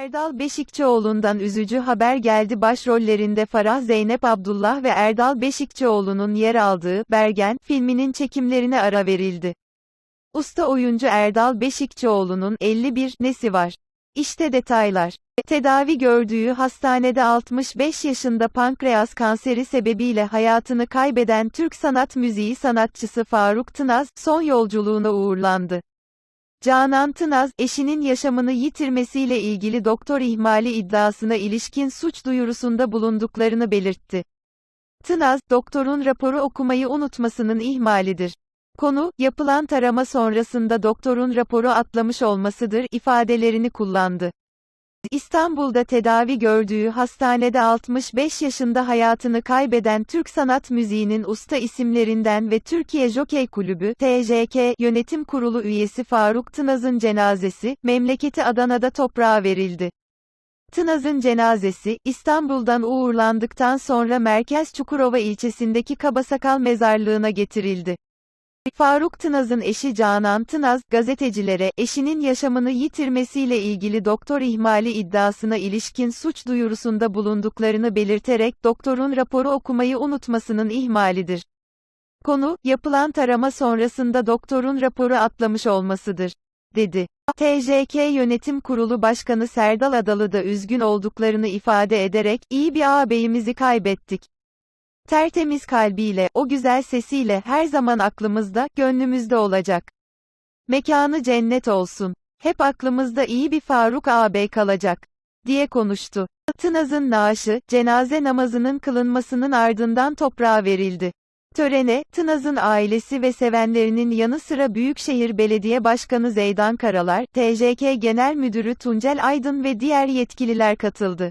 Erdal Beşikçioğlu'ndan üzücü haber geldi başrollerinde Farah Zeynep Abdullah ve Erdal Beşikçioğlu'nun yer aldığı Bergen filminin çekimlerine ara verildi. Usta oyuncu Erdal Beşikçioğlu'nun 51 nesi var? İşte detaylar. Tedavi gördüğü hastanede 65 yaşında pankreas kanseri sebebiyle hayatını kaybeden Türk sanat müziği sanatçısı Faruk Tınaz, son yolculuğuna uğurlandı. Canan Tınaz, eşinin yaşamını yitirmesiyle ilgili doktor ihmali iddiasına ilişkin suç duyurusunda bulunduklarını belirtti. Tınaz, doktorun raporu okumayı unutmasının ihmalidir. Konu, yapılan tarama sonrasında doktorun raporu atlamış olmasıdır ifadelerini kullandı. İstanbul'da tedavi gördüğü hastanede 65 yaşında hayatını kaybeden Türk sanat müziğinin usta isimlerinden ve Türkiye Jokey Kulübü TJK yönetim kurulu üyesi Faruk Tınaz'ın cenazesi, memleketi Adana'da toprağa verildi. Tınaz'ın cenazesi, İstanbul'dan uğurlandıktan sonra Merkez Çukurova ilçesindeki Kabasakal mezarlığına getirildi. Faruk Tınaz'ın eşi Canan Tınaz, gazetecilere, eşinin yaşamını yitirmesiyle ilgili doktor ihmali iddiasına ilişkin suç duyurusunda bulunduklarını belirterek doktorun raporu okumayı unutmasının ihmalidir. Konu, yapılan tarama sonrasında doktorun raporu atlamış olmasıdır, dedi. TJK Yönetim Kurulu Başkanı Serdal Adalı da üzgün olduklarını ifade ederek, iyi bir ağabeyimizi kaybettik. Tertemiz kalbiyle, o güzel sesiyle her zaman aklımızda, gönlümüzde olacak. Mekanı cennet olsun. Hep aklımızda iyi bir Faruk ağabey kalacak. diye konuştu. Tınaz'ın naaşı, cenaze namazının kılınmasının ardından toprağa verildi. Törene, Tınaz'ın ailesi ve sevenlerinin yanı sıra Büyükşehir Belediye Başkanı Zeydan Karalar, TJK Genel Müdürü Tuncel Aydın ve diğer yetkililer katıldı.